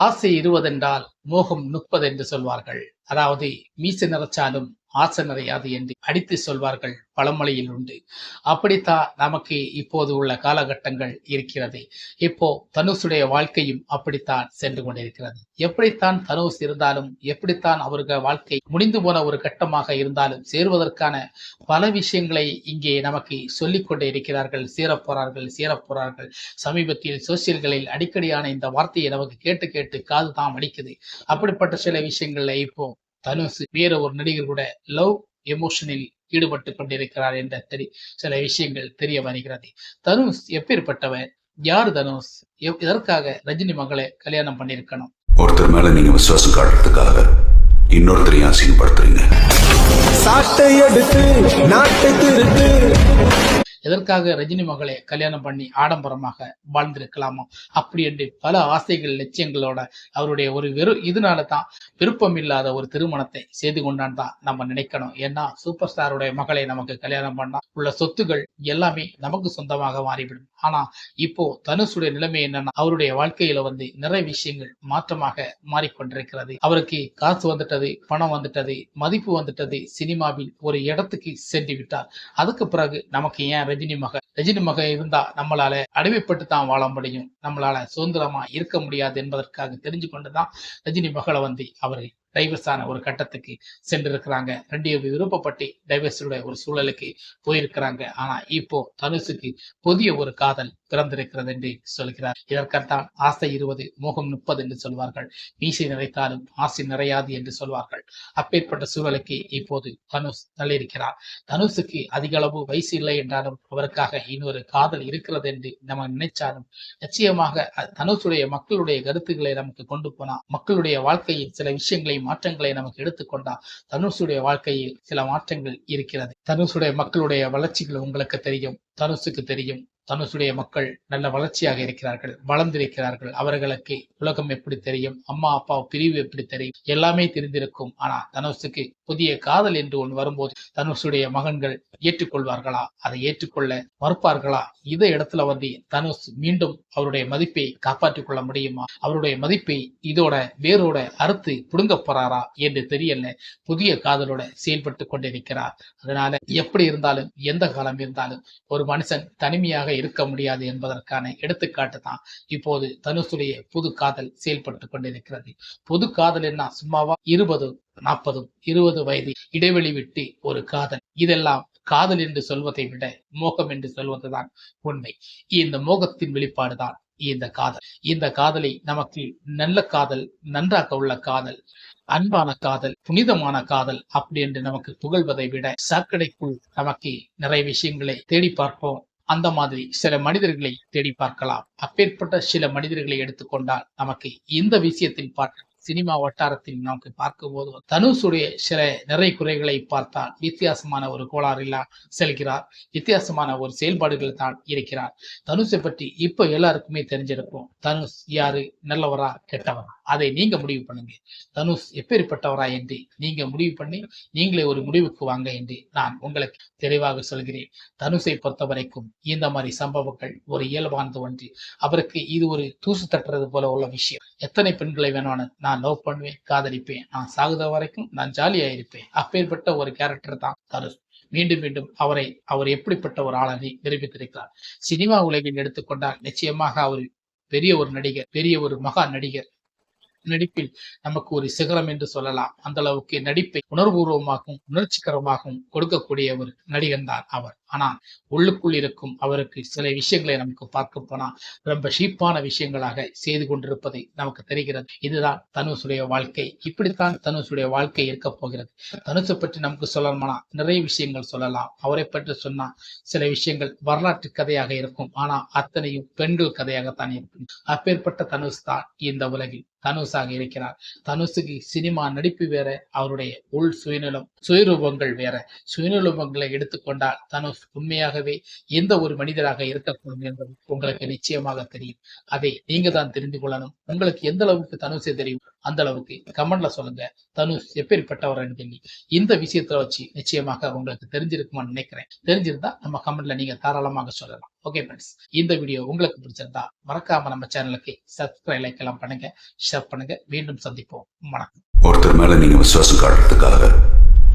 ஆசை இருவதென்றால் மோகம் முப்பது என்று சொல்வார்கள். அதாவது மீசு நிறைச்சாலும் ஆசை என்று அடித்து சொல்வார்கள் பழமொழியில் உண்டு. அப்படித்தான் நமக்கு இப்போது உள்ள காலகட்டங்கள் இருக்கிறது. இப்போ தனுஷுடைய வாழ்க்கையும் அப்படித்தான் சென்று கொண்டிருக்கிறது. எப்படித்தான் தனுஷ் இருந்தாலும் எப்படித்தான் அவர்கள் வாழ்க்கை முடிந்து போன ஒரு கட்டமாக இருந்தாலும் சேருவதற்கான பல விஷயங்களை இங்கே நமக்கு சொல்லிக் கொண்டே இருக்கிறார்கள். சீரப்போறார்கள் சீரப்போறார்கள். சமீபத்தில் சோசியல்களில் அடிக்கடியான இந்த வார்த்தையை நமக்கு கேட்டு கேட்டு காது தான் அடிக்குது. அப்படிப்பட்ட சில விஷயங்கள்ல இப்போ தனுஷ் வேற ஒரு நடிகர் கூட லவ் எமோஷனில் ஈடுபட்டு கொண்டிருக்கிறார் என்ற தெரி சில விஷயங்கள் தெரிய வருகிறது. தனுஷ் எப்பேற்பட்டவர்? யார் தனுஷ்? எப்- எதற்காக ரஜினி மகளை கல்யாணம் பண்ணியிருக்கணும் ஒருத்தர் மேல நீங்க விசுவாசம் காட்டுறதுக்காக இன்னொருத்தரையும் அசிங்கப்படுத்துறீங்க. சாட்டை எடுத்து நாட்டை திருத்து எதற்காக ரஜினி மகளை கல்யாணம் பண்ணி ஆடம்பரமாக வாழ்ந்திருக்கலாமோ? அப்படி என்று பல ஆசைகள் லட்சியங்களோட அவருடைய ஒரு வெறும் இதனால தான் விருப்பம் இல்லாத ஒரு திருமணத்தை செய்து கொண்டான் தான் நம்ம நினைக்கணும். ஏன்னா சூப்பர் ஸ்டாருடைய மகளை நமக்கு கல்யாணம் பண்ணா உள்ள சொத்துகள் எல்லாமே நமக்கு சொந்தமாக மாறிவிடும். ஆனா இப்போ தனுஷுடைய நிலைமை என்னன்னா அவருடைய வாழ்க்கையில வந்து நிறைய விஷயங்கள் மாற்றமாக மாறிக்கொண்டிருக்கிறது. அவருக்கு காசு வந்துட்டது பணம் வந்துட்டது மதிப்பு வந்துட்டது சினிமாவில் ஒரு இடத்துக்கு சென்று விட்டார் அதுக்கு பிறகு நமக்கு ஏன் ரஜினி மக ரஜினி மக இருந்தா நம்மளால அடிமைப்பட்டு தான் வாழ முடியும். நம்மளால சுதந்திரமா இருக்க முடியாது என்பதற்காக தெரிஞ்சு கொண்டுதான் ரஜினி மகளை வந்து அவர் டைவர்ஸான ஒரு கட்டத்துக்கு சென்றிருக்கிறாங்க. ரெண்டு விருப்பப்பட்டு டைவர்ஸுடைய ஒரு சூழலுக்கு போயிருக்கிறாங்க. ஆனா இப்போ தனுஷுக்கு புதிய ஒரு காதல் பிறந்திருக்கிறது என்று சொல்கிறார். இதற்கத்தான் ஆசை இருபது மோகம் முப்பது என்று சொல்வார்கள். வீசி நிறைத்தாலும் ஆசை நிறையாது என்று சொல்வார்கள். அப்பேற்பட்ட சூழலுக்கு இப்போது தனுஷ் தள்ளியிருக்கிறார். தனுஷுக்கு அதிக அளவு வயசு இல்லை என்றாலும் அவருக்காக இன்னொரு காதல் இருக்கிறது என்று நம்ம நினைச்சாலும் நிச்சயமாக தனுஷுடைய மக்களுடைய கருத்துக்களை நமக்கு கொண்டு போனா மக்களுடைய வாழ்க்கையில் சில விஷயங்களையும் மாற்றங்களை நமக்கு எடுத்துக்கொண்டா தனுஷுடைய வாழ்க்கையில் சில மாற்றங்கள் இருக்கிறது. தனுஷுடைய மக்களுடைய வளர்ச்சிகள் உங்களுக்கு தெரியும். தனுஷுக்கு தெரியும். தனுஷுடைய மக்கள் நல்ல வளர்ச்சியாக இருக்கிறார்கள் வளர்ந்திருக்கிறார்கள். அவர்களுக்கு உலகம் எப்படி தெரியும்? அம்மா அப்பா பிரிவு எப்படி தெரியும்? எல்லாமே தெரிந்திருக்கும். ஆனா தனுஷுக்கு புதிய காதல் என்று ஒன்று வரும்போது தனுஷுடைய மகன்கள் ஏற்றுக்கொள்வார்களா? அதை ஏற்றுக்கொள்ள மறுப்பார்களா? இந்த இடத்துல வந்து தனுஷ் மீண்டும் அவருடைய மதிப்பை காப்பாற்றிக் கொள்ள முடியுமா? அவருடைய மதிப்பை இதோட வேரோட அறுத்து புடுங்க போறாரா என்று தெரியல. புதிய காதலோட செயல்பட்டு கொண்டிருக்கிறார். அதனால எப்படி இருந்தாலும் எந்த காலம் இருந்தாலும் ஒரு மனுஷன் தனிமையாக இருக்க முடியாது என்பதற்கான எடுத்துக்காட்டு தான் இப்போது தனுஷுடைய புது காதல் செயல்பட்டு கொண்டிருக்கிறது. புது காதல் என்ன? சும்மாவா இருபது நாற்பதும் இருபது வயது இடைவெளி விட்டு ஒரு காதல். இதெல்லாம் காதல் என்று சொல்வதை விட மோகம் என்று சொல்வதுதான் உண்மை. இந்த மோகத்தின் வெளிப்பாடுதான் இந்த காதல். இந்த காதலை நமக்கு நல்ல காதல் நன்றாக உள்ள காதல் அன்பான காதல் புனிதமான காதல் அப்படி என்று நமக்கு புகழ்வதை விட சாக்கடைக்குள் நமக்கு நிறைய விஷயங்களை தேடி பார்ப்போம். அந்த மாதிரி சில மனிதர்களை தேடி பார்க்கலாம். அப்பேற்பட்ட சில மனிதர்களை எடுத்துக்கொண்டால் நமக்கு இந்த விஷயத்தில் பார்க்க சினிமா வட்டாரத்தில் நமக்கு பார்க்கும்போது தனுஷுடைய சில நிறை குறைகளை பார்த்தால் வித்தியாசமான ஒரு கோளாறில்லா செல்கிறார். வித்தியாசமான ஒரு செயல்பாடுகள் தான் இருக்கிறார். தனுஷை பற்றி இப்போ எல்லாருக்குமே தெரிஞ்சிருக்கும். தனுஷ் யாரு? நல்லவரா? கெட்டவரா? அதை நீங்க முடிவு பண்ணுங்க. தனுஷ் எப்பேற்பட்டவரா என்று நீங்க முடிவு பண்ணி நீங்களே ஒரு முடிவுக்கு வாங்க என்று நான் உங்களுக்கு தெளிவாக சொல்கிறேன். தனுஷை பொறுத்த வரைக்கும் இந்த மாதிரி சம்பவங்கள் ஒரு இயல்பானது ஒன்று. அவருக்கு இது ஒரு தூசு தட்டுறது போல உள்ள விஷயம். எத்தனை பெண்களை வேணாலும் நான் நான் லவ் பண்ணுவேன் காதலிப்பேன் நான் சாகுத வரைக்கும் நான் ஜாலியா இருப்பேன். அப்பேற்பட்ட ஒரு கேரக்டர் தான் தனுஷ். மீண்டும் மீண்டும் அவரை அவர் எப்படிப்பட்ட ஒரு ஆளனை நிரூபித்திருக்கிறார்? சினிமா உலகில் எடுத்துக்கொண்டால் நிச்சயமாக அவர் பெரிய ஒரு நடிகர் பெரிய ஒரு மகா நடிகர். நடிப்பில் நமக்கு ஒரு சிகரம் என்று சொல்லலாம். அந்த அளவுக்கு நடிப்பை உணர்வுபூர்வமாகவும் உணர்ச்சிகரமாகவும் கொடுக்கக்கூடிய ஒரு நடிகன் தான் அவர். ஆனால் உள்ளுக்குள் இருக்கும் அவருக்கு சில விஷயங்களை நமக்கு பார்க்க போனா ரொம்ப ஷீப்பான விஷயங்களாக செய்து கொண்டிருப்பதை நமக்கு தெரிகிறது. இதுதான் தனுசுடைய வாழ்க்கை. இப்படித்தான் தனுசுடைய வாழ்க்கை இருக்க போகிறது. தனுசை பற்றி நமக்கு சொல்லணும்னா நிறைய விஷயங்கள் சொல்லலாம். அவரை பற்றி சொன்னா சில விஷயங்கள் வரலாற்று கதையாக இருக்கும். ஆனா அத்தனையும் பெண்கள் கதையாகத்தான் இருக்கும். அப்பேற்பட்ட தனுஷ் தான் இந்த உலகில் தனுஷாக இருக்கிறார். தனுஷுக்கு சினிமா நடிப்பு வேற அவருடைய உள் சுயநலம் சுயரூபங்கள் வேற. சுயநலங்களை எடுத்துக்கொண்டால் தனுஷ் உண்மையாகவே எந்த ஒரு மனிதராக இருக்கக்கூடும் என்பது உங்களுக்கு நிச்சயமாக தெரியும். அதை நீங்க தான் தெரிந்து கொள்ளணும். உங்களுக்கு எந்த அளவுக்கு தனுஷை தெரியும் அந்த அளவுக்கு கமெண்ட்ல சொல்லுங்க. தனுஷ் எப்பேற்பட்டவர் சொல்லி. இந்த விஷயத்துல வச்சு நிச்சயமாக உங்களுக்கு தெரிஞ்சிருக்குமான்னு நினைக்கிறேன். தெரிஞ்சிருந்தா நம்ம கமெண்ட்ல நீங்க தாராளமாக சொல்லலாம். ஓகே ஃப்ரெண்ட்ஸ் இந்த வீடியோ உங்களுக்கு பிடிச்சிருந்தா மறக்காம நம்ம சேனலுக்கு சப்ஸ்கிரைப் லைக் எல்லாம் பண்ணுங்க. ஷேர் பண்ணுங்க. மீண்டும் சந்திப்போம். வணக்கம். ஒருத்தர் மேல நீங்க விசுவாசம் காட்டுறதுக்காக